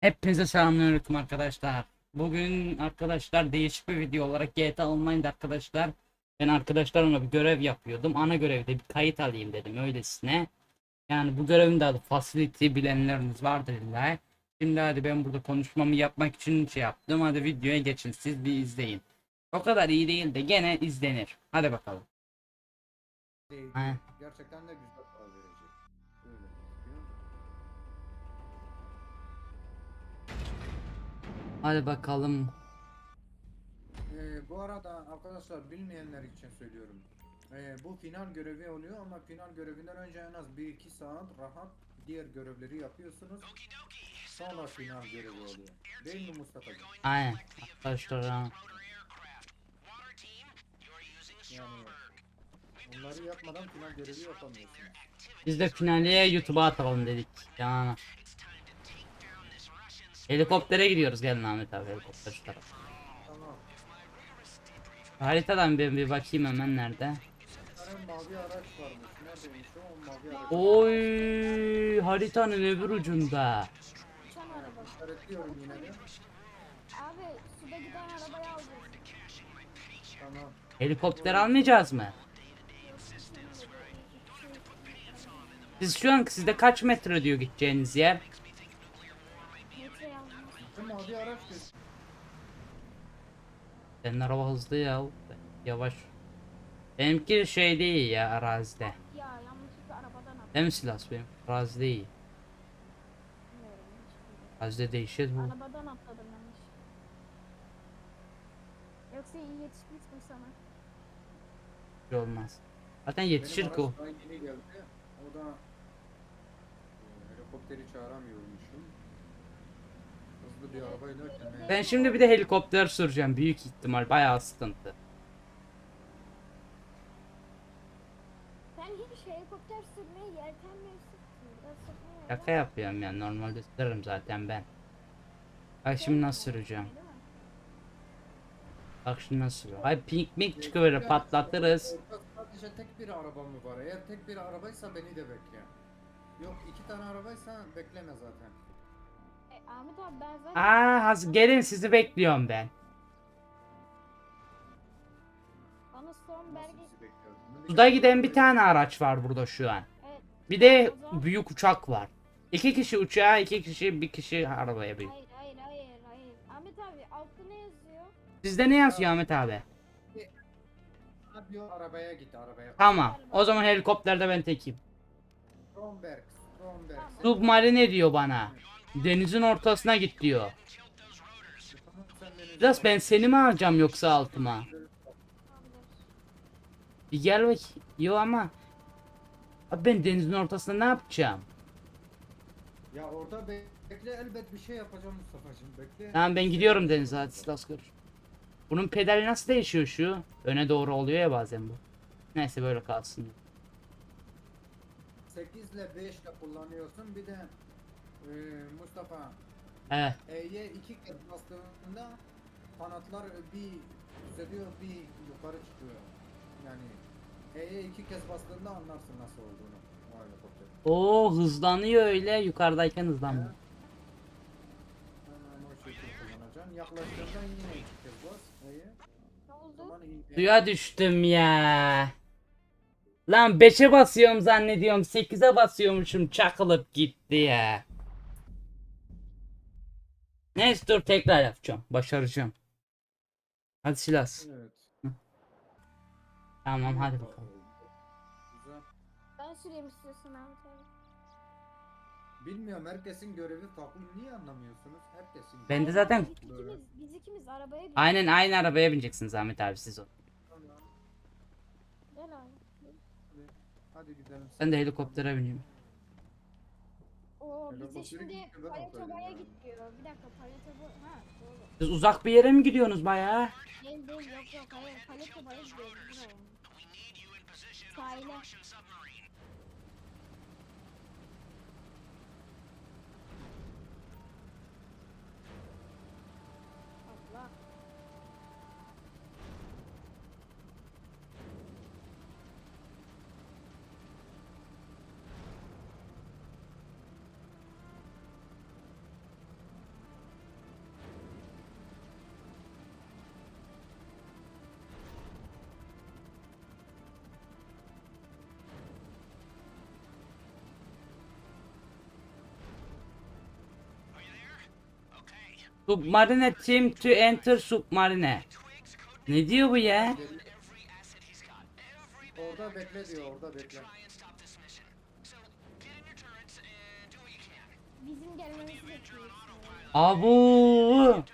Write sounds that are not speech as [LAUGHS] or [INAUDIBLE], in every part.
Hepinize selamünaleyküm arkadaşlar. Bugün arkadaşlar değişik bir video olarak GTA Online'da arkadaşlar ben arkadaşlarımla bir görev yapıyordum. Ana görevde bir kayıt alayım dedim öylesine. Yani bu görevin de adı Facility bilenleriniz vardır illa. Şimdi hadi ben burada konuşmamı yapmak için şey yaptım. Hadi videoya geçin siz bir izleyin. O kadar iyi değil de gene izlenir. Hadi bakalım. değil. He. Gerçekten de güzel Hadi bakalım. Ee, bu arada arkadaşlar bilmeyenler için söylüyorum. Ee, bu final görevi oluyor ama final görevinden önce en az 1-2 saat rahat diğer görevleri yapıyorsunuz. Sonra final görevi oluyor. Değil mi Mustafa'cığım? Aynen arkadaşlar. Yani bunları yapmadan final görevi yapamıyorsunuz. Biz de finaliye YouTube'a atalım dedik. Yani. Helikoptere gidiyoruz gelin Ahmet abi helikopter şu tarafa. Tamam. Haritadan bir, bir bakayım hemen nerede. Tane mavi araç varmış. Neredeymiş o? O mavi araç. Oy haritanın öbür ucunda. Uçan araba. İşaretliyorum yine de. Abi suda giden arabayı alacağız. Tamam. Helikopter almayacağız mı? Siz şu an sizde kaç metre diyor gideceğiniz yer? Bu mavi araç göz. Senin araba hızlı ya. Yavaş. Benimki şey değil ya arazide. Ya yanlışlıkla arabadan atladım. Değil mi Silas benim? Arazide iyi. Bilmiyorum, hiç. Arazide değişir bu. Arabadan atladım yanlış. Yoksa iyi yetişmiştim sana. Bir şey olmaz. Zaten yetişir Benim ki o. araç daha yeni geldi. O da e, helikopteri çağıramıyormuşum. Arabayla. Ben şimdi bir de helikopter süreceğim büyük ihtimal bayağı sıkıntı. Hiç helikopter sürmeye sürmeye Şaka yapıyorum yani normalde sürerim zaten ben. Bak şimdi nasıl süreceğim. Bak şimdi nasıl sürüyorum. Hay pink mink çıkıverir patlatırız. Sadece tek bir araba mı var? Eğer tek bir arabaysa beni de bekle. Yok iki tane arabaysa bekleme zaten. Ahmet abi ben zaten... Aa haz gelin sizi bekliyorum ben. Bana bekliyorum? Suda giden bir tane araç var burada şu an. Evet. Bir de büyük uçak var. İki kişi uçağa, iki kişi, bir kişi arabaya bin. Hayır hayır hayır hayır. Ahmet abi altta ne yazıyor? Sizde ne yazıyor Ahmet abi? O arabaya git arabaya. Tamam. O zaman helikopterde ben tekiyim. Stromberg, Stromberg. Submarine diyor bana. Denizin ortasına git diyor. Biraz ben seni mi alacağım yoksa altıma? Bir gel bak. Yo ama. Abi ben denizin ortasında ne yapacağım? Ya orada be- bekle elbet bir şey yapacağım Mustafa'cığım bekle. Tamam ben gidiyorum denize hadi Silas görüş. Bunun pedali nasıl değişiyor şu? Öne doğru oluyor ya bazen bu. Neyse böyle kalsın. 8 ile 5 ile kullanıyorsun bir de e, Mustafa He. E'ye iki kez bastığında kanatlar bir yükseliyor bir yukarı çıkıyor. Yani E'ye iki kez bastığında anlarsın nasıl olduğunu o helikopter. Oo hızlanıyor öyle yukarıdayken hızlanmıyor. Hemen o şekilde kullanacaksın. Yaklaştığında yine iki kez bas E'ye. Ne O oldu? zaman iyi. Suya düştüm ya. Lan 5'e basıyorum zannediyorum 8'e basıyormuşum çakılıp gitti ya. Neyse dur tekrar yapacağım. Başaracağım. Hadi Silas. Evet. Tamam hadi bakalım. Güzel. Ben süreyim istiyorsun Ahmet abi. Bilmiyorum herkesin görevi farklı. Niye anlamıyorsunuz? Herkesin. Ben de zaten Biz ikimiz, biz ikimiz arabaya bindik. aynen aynı arabaya bineceksiniz Ahmet abi siz o. Tamam. Gel abi. Hadi, hadi gidelim. Ben de helikoptere bineyim. Bize Helikoptere şimdi gitti, ben Paletoba'ya git diyor. Bir dakika Paletoba... Ha doğru. Siz uzak bir yere mi gidiyorsunuz bayağı? Değil değil yok yok hayır Paletoba'ya gidiyoruz. Sahile. Submarine team to enter submarine. Ne diyor bu ya? Orada bekle diyor orada bekle. Bizim gelmemizi bekliyoruz. Abu.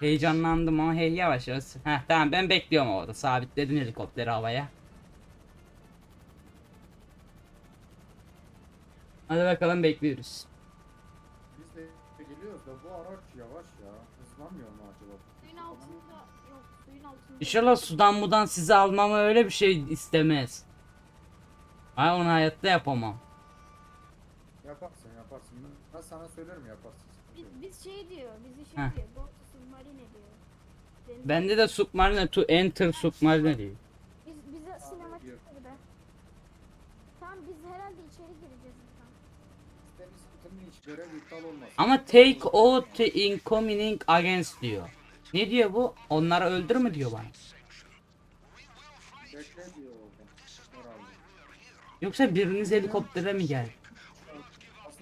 Heyecanlandım ama hey yavaş yavaş. Heh tamam ben bekliyorum orada. Sabitledim helikopteri havaya. Hadi bakalım bekliyoruz. Da bu araç yavaş ya. Hızlanmıyor mu acaba? Suyun altında yok suyun altında. İnşallah sudan mudan sizi almamı öyle bir şey istemez. Ay onu hayatta yapamam. Yaparsın yaparsın. Ben sana söylerim yaparsın. Biz, biz şey diyor, bizi şey Heh. diyor, go to submarine diyor. Deniz- Bende de submarine to enter submarine diyor. Biz, bize sinematik diyor. gibi. Tamam biz herhalde içeri gireceğiz buradan. Deniz kutunun hiç görev iptal olmaz. Ama take out incoming against diyor. Ne diyor bu? Onları öldür mü diyor bana? Yoksa biriniz helikoptere mi geldi?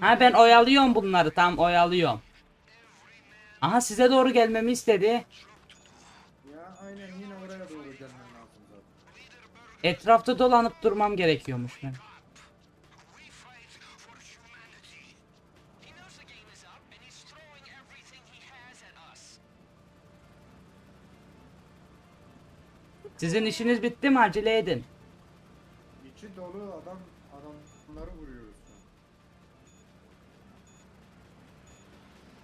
Ha ben oyalıyorum bunları tam oyalıyorum. Aha size doğru gelmemi istedi. Ya aynen yine oraya doğru gelmen lazım zaten. Etrafta dolanıp durmam gerekiyormuş ben. Sizin işiniz bitti mi? Acele edin. İçi dolu adam adamları vuruyoruz.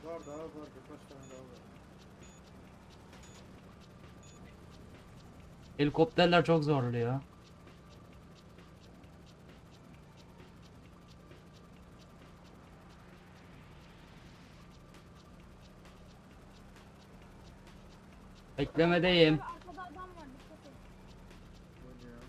Var daha var birkaç tane daha var. Helikopterler çok zorluyor. Beklemedeyim. Arkada adam var dikkat et. Geliyor.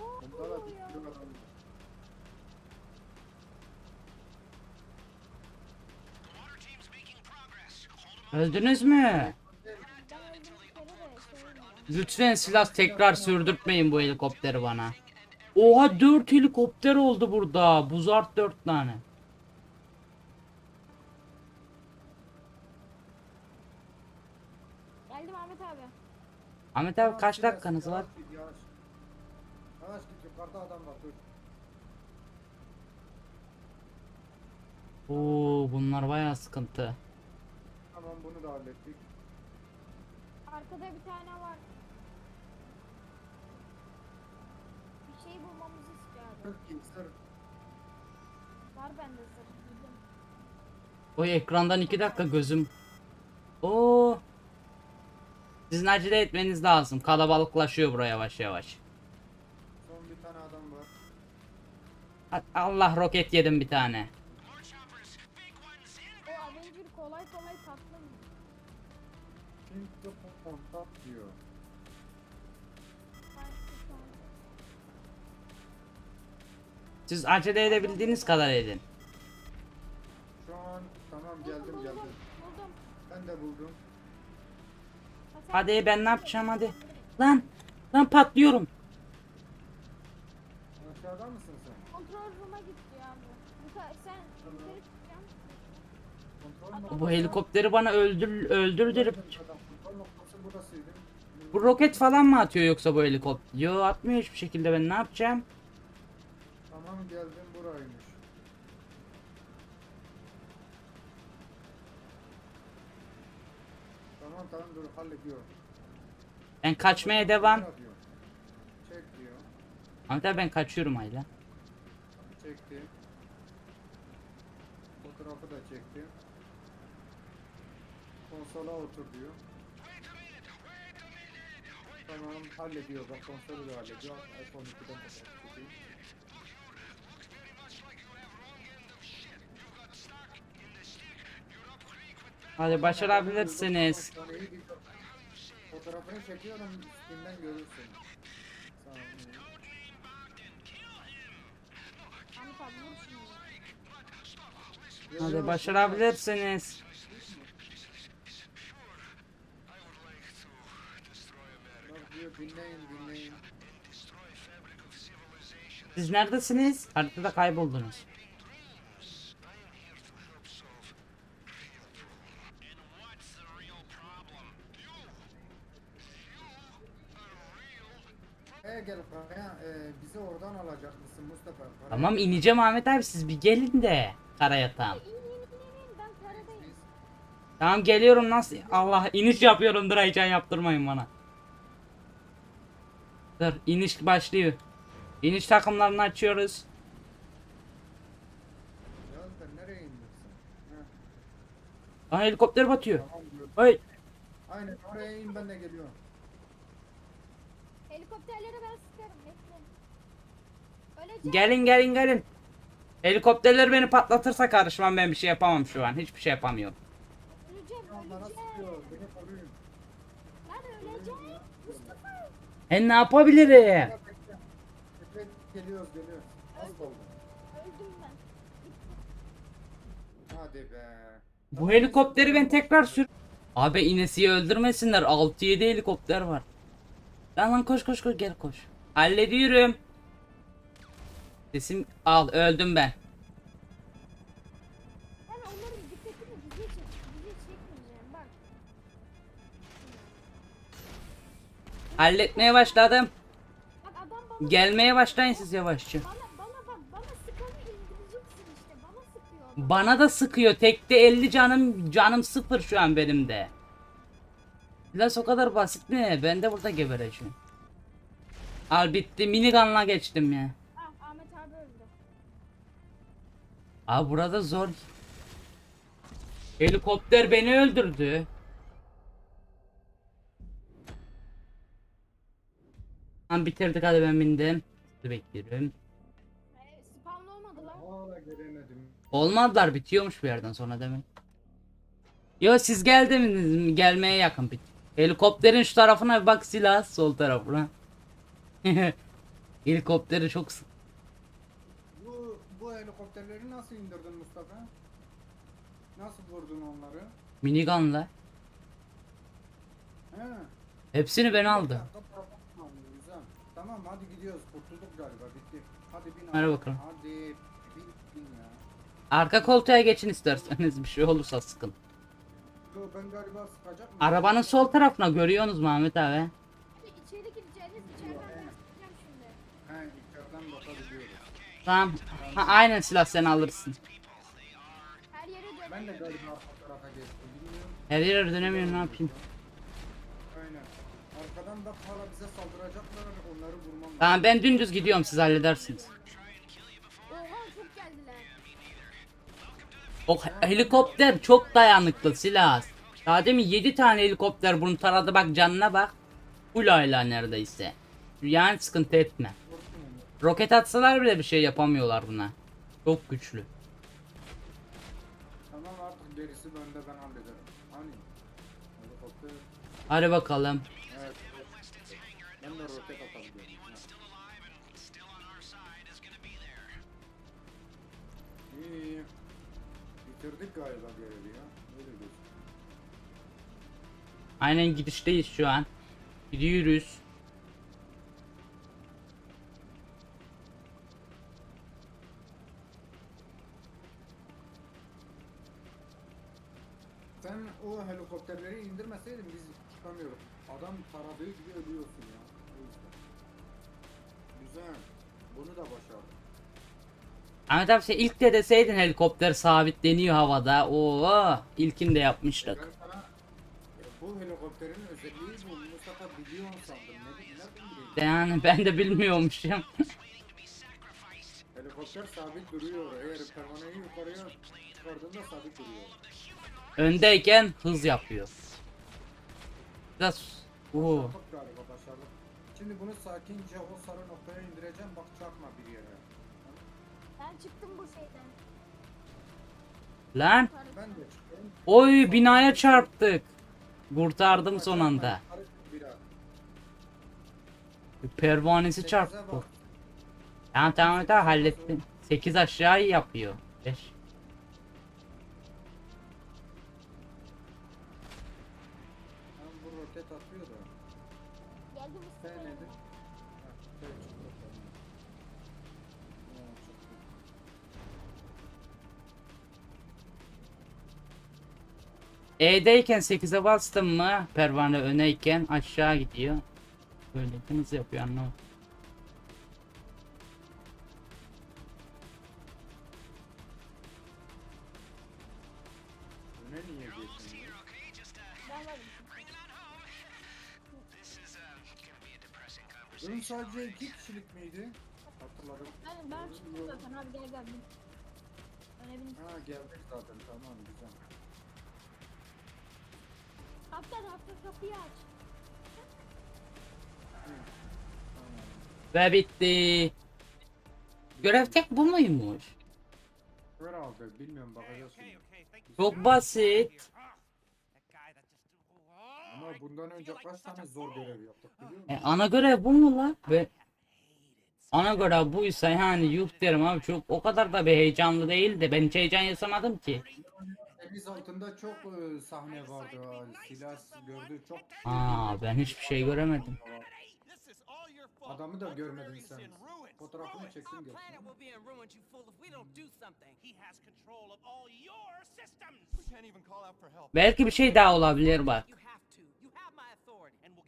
Oo, Bunda da bir ya. sürü adam var. Öldünüz mü? Lütfen silah tekrar sürdürtmeyin bu helikopteri bana. Oha 4 helikopter oldu burada. Buzart 4 tane. Geldim Ahmet abi. Ahmet abi kaç dakikanız var? yavaş git, Yavaş. Yavaş git yukarıda adam var dur. Oo bunlar bayağı sıkıntı. Bunu da hallettik. Arkada bir tane var. Bir şey bulmamızı istiyor abi. Sır ki. Var bende zırh. Giydim. O ekrandan 2 dakika gözüm. Oo. Sizin acele etmeniz lazım. Kalabalıklaşıyor buraya yavaş yavaş. Son bir tane adam var. Allah roket yedim bir tane. Siz acele edebildiğiniz kadar edin. Şu an tamam geldim buldum, geldim. Buldum. Ben de buldum. Hadi ben ne yapacağım hadi. Lan. Lan patlıyorum. Aşağıda mısın sen? Kontrol room'a gitti ya bu. Yuka, sen yukarı. Kontrol Bu helikopteri bana öldür öldürdürüp Kontrol noktası burasıydı. bu roket falan mı atıyor yoksa bu helikopter? Yo atmıyor hiçbir şekilde ben ne yapacağım? Tamam geldim buraymış. Tamam tamam dur hallediyorum. Ben kaçmaya devam. Diyor. Çek diyor. Ahmet abi ben kaçıyorum Ayla. Çekti. Fotoğrafı da çekti. Konsola otur diyor. Tamam hallediyor bak konsolu da hallediyor. iPhone 2'den fotoğraf çekeyim. Hadi başarabilirsiniz. Fotoğrafını çekiyorum üstünden görürsün. Hadi başarabilirsiniz. Siz neredesiniz? Haritada kayboldunuz. E gel karaya e, bizi oradan alacak mısın Mustafa? Karaya- Tamam ineceğim Ahmet abi siz bir gelin de kara yatağım. İn in in in in ben karadayım. Biz- Tamam geliyorum nasıl? Allah iniş yapıyorum dur heyecan yaptırmayın bana. Dur iniş başlıyor. İniş takımlarını açıyoruz. Ya sen nereye indin sen? Aa helikopter batıyor. Tamam. Oy Aynen oraya in ben de geliyorum. Helikopterlere ben sıkarım bekleyin. Öleceğim. gelin gelin gelin. Helikopterler beni patlatırsa karışmam ben bir şey yapamam şu an. Hiçbir şey yapamıyorum. Öleceğim bana öleceğim. sıkıyor beni koruyun. Lan öleceğim. Mustafa. E ne yapabilirim? Bekle, bekle. Bekle, Geliyoruz geliyoruz. Az kaldı. Öldüm ben. Hadi be. Bu helikopteri ben tekrar sür... Abi inesiyi öldürmesinler. 6-7 helikopter var. Lan lan koş koş koş gel koş. Hallediyorum. Sesim al öldüm ben. Ben onların dikkatini bize çek. Bize çekmeyeceğim bak. Halletmeye başladım. Bak adam bana Gelmeye başlayın siz yavaşça. bana bana bak bana sıkanı indireceksin işte. Bana sıkıyor adam. Bana da sıkıyor. Tekte 50 canım canım sıfır şu an benim de. Biraz o kadar basit mi? Ben de burada gebereceğim. Al bitti. Minigun'la geçtim ya. Ah Ahmet abi öldü. Abi burada zor. Helikopter beni öldürdü. Tamam bitirdik hadi ben bindim. Sizi bekliyorum. E, spawn olmadı lan. Olmadılar bitiyormuş bir yerden sonra demek. Yo siz geldiniz mi? Gelmeye yakın bit. Helikopterin şu tarafına bir bak silah sol tarafına. [LAUGHS] Helikopteri çok sık. Bu, bu helikopterleri nasıl indirdin Mustafa? Nasıl vurdun onları? Minigun'la. He. Hepsini ben aldım. Tamam, güzel. Tamam hadi gidiyoruz. Kurtulduk galiba bitti. Hadi bin. Hadi bakalım. Hadi bin, bin ya. Arka koltuğa geçin isterseniz bir şey olursa sıkın. Yo, ben galiba sıkacak mıyım? Arabanın sol tarafına görüyorsunuz mu Ahmet abi? Hadi içeri gireceğiniz içeriden ben şimdi. He içeriden bakabiliyoruz. Tamam. Ha, aynen silah sen alırsın. Her yere dön. Ben de galiba arka tarafa geçtim bilmiyorum. Her yere dönemiyorum ne yapayım. Aynen. Arkadan bak hala bize saldıracaklar onları vurmam lazım. Tamam ben dümdüz gidiyorum siz halledersiniz. Oha çok geldiler. O helikopter çok dayanıklı silah. Daha demin 7 tane helikopter bunu taradı bak canına bak. Full hala neredeyse. Yani sıkıntı etme. Roket atsalar bile bir şey yapamıyorlar buna. Çok güçlü. Tamam artık gerisi bende ben hallederim. Hani? Helikopter. Hadi bakalım. Evet. Ben de roket atabiliyorum. Ha. İyi iyi. Bitirdik galiba görevi ya. Öyle gözüküyor. Aynen gidişteyiz şu an. Gidiyoruz. Sen o helikopterleri indirmeseydin biz çıkamıyoruz. Adam taradığı gibi ölüyorsun ya. O yüzden. Güzel. Bunu da başardık. Ahmet abi sen ilk de deseydin helikopter sabitleniyor havada. Oo, ilkini de yapmıştık. Bu helikopterin özelliği bu. Mustafa biliyorsun sandım. Ne, nereden bileyim? Yani ben de bilmiyormuşum. Helikopter sabit duruyor. Eğer pervaneyi yukarıya çıkardığında sabit duruyor. Öndeyken hız yapıyor. Biraz Oo. Galiba. Şimdi bunu sakince o sarı noktaya indireceğim. Bak çarpma bir yere. Ben çıktım bu şeyden. Lan Ben de çıkıyorum. oy binaya çarptık. Kurtardım son anda. Pervanesi çarptı. Tamam tamam abi hallettim. 8 aşağı yapıyor. 5. E'deyken 8'e bastım mı pervane öneyken aşağı gidiyor. Böyle hızlı yapıyor anlamadım. Öne niye geçtin? Ben varım. Ön sadece iki kişilik miydi? Hatırladım. Ben, ben çıktım zaten abi gel gel. bin. Ha geldik zaten tamam güzel. Kaptan kaptan kapıyı aç. Ve bitti. Görev tek bu muymuş? Herhalde bilmiyorum bakacağız şimdi. Çok basit. Ama bundan önce kaç tane zor görev yaptık biliyor musun? E, ana görev bu mu la? Ve ana görev buysa yani yuh derim abi çok o kadar da bir heyecanlı değil de ben hiç heyecan yaşamadım ki. Deniz altında çok e, sahne vardı. ha. Silah gördü çok. Aa ben hiçbir şey göremedim. Adamı da görmedin sen. Fotoğrafını çektim gelsin. Belki bir şey daha olabilir bak.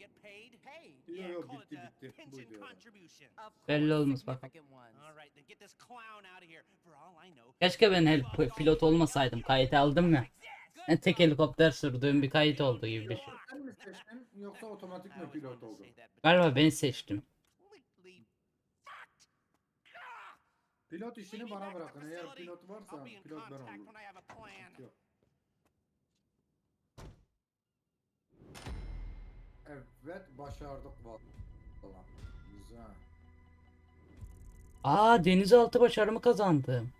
Get paid. Paid. Yo, Yeah, yo, call it bitti, bitti. pension Buydu ya. contribution. Of Belli course, olmaz bakalım. significant ones. All right, then get this clown out of here. For all I know. Keşke ben hel pilot olmasaydım. Kayıt aldım ya. Ben tek helikopter sürdüğüm bir kayıt oldu gibi bir şey. Sen mi seçtin yoksa otomatik mi pilot oldu? Galiba ben seçtim. Completely Pilot işini bana bırakın. Eğer pilot varsa I'll be in pilot ben contact olurum. when I have a plan. Yok. Evet başardık valla. Güzel. Aa denizaltı başarımı kazandım.